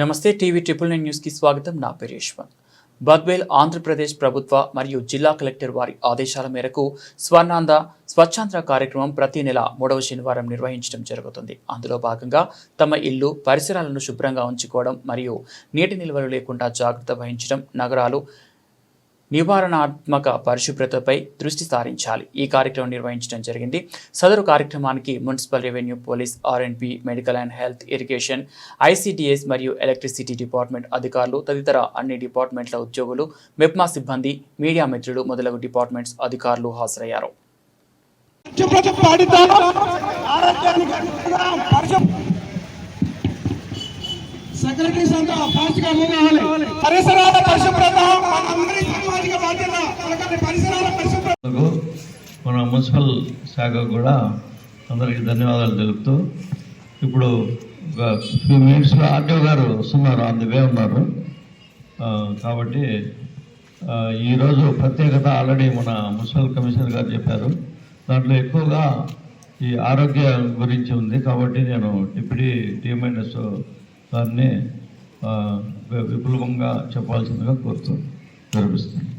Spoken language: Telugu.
నమస్తే టీవీ ట్రిపుల్ నైన్ న్యూస్కి స్వాగతం. నా పేరు యశ్వంత్. బద్వేల్ ఆంధ్రప్రదేశ్ ప్రభుత్వ మరియు జిల్లా కలెక్టర్ వారి ఆదేశాల మేరకు స్వర్ణాంద స్వచ్ఛాంధ్ర కార్యక్రమం ప్రతి నెల మూడవ శనివారం నిర్వహించడం జరుగుతుంది. అందులో భాగంగా తమ ఇల్లు పరిసరాలను శుభ్రంగా ఉంచుకోవడం మరియు నీటి నిల్వలు లేకుండా జాగ్రత్త వహించడం నగరాలు నివారణాత్మక పరిశుభ్రతపై దృష్టి సారించాలి. ఈ కార్యక్రమం నిర్వహించడం జరిగింది. సదరు కార్యక్రమానికి municipal revenue police RNP medical and health irrigation ICDS మరియు ఎలక్ట్రిసిటీ డిపార్ట్మెంట్ అధికారులు తదితర అన్ని డిపార్ట్మెంట్ల ఉద్యోగులు మెప్మా సిబ్బంది మీడియా మిత్రులు మొదలగు డిపార్ట్మెంట్స్ అధికారులు హాజరయ్యారు. సెక్రటరీస్ అంతా ఫాస్ట్గా మూవ్ అవ్వాలి. పరిసరాల పరిశుభ్రత మనందరి సామాజిక బాధ్యత కనుక పరిసరాల పరిశుభ్రత. కు మన మున్సిపల్ శాఖ కూడా అందరికీ ధన్యవాదాలు తెలుపుతూ ఇప్పుడు ఒక ఫ్యూ మినిట్స్లో ఆర్టీఓ గారు వస్తున్నారు ఆన్ ది వే ఉన్నారు ఆ, కాబట్టి ఈరోజు ప్రత్యేకత ఆల్రెడీ మన మున్సిపల్ కమిషనర్ గారు చెప్పారు. దాంట్లో ఎక్కువగా ఈ ఆరోగ్య గురించి ఉంది కాబట్టి నేను డిప్యూటీ డిఎంఎన్ఎస్ దాన్ని విపులంగా చెప్పాల్సిందిగా కోరుతూ వినిపిస్తున్నాను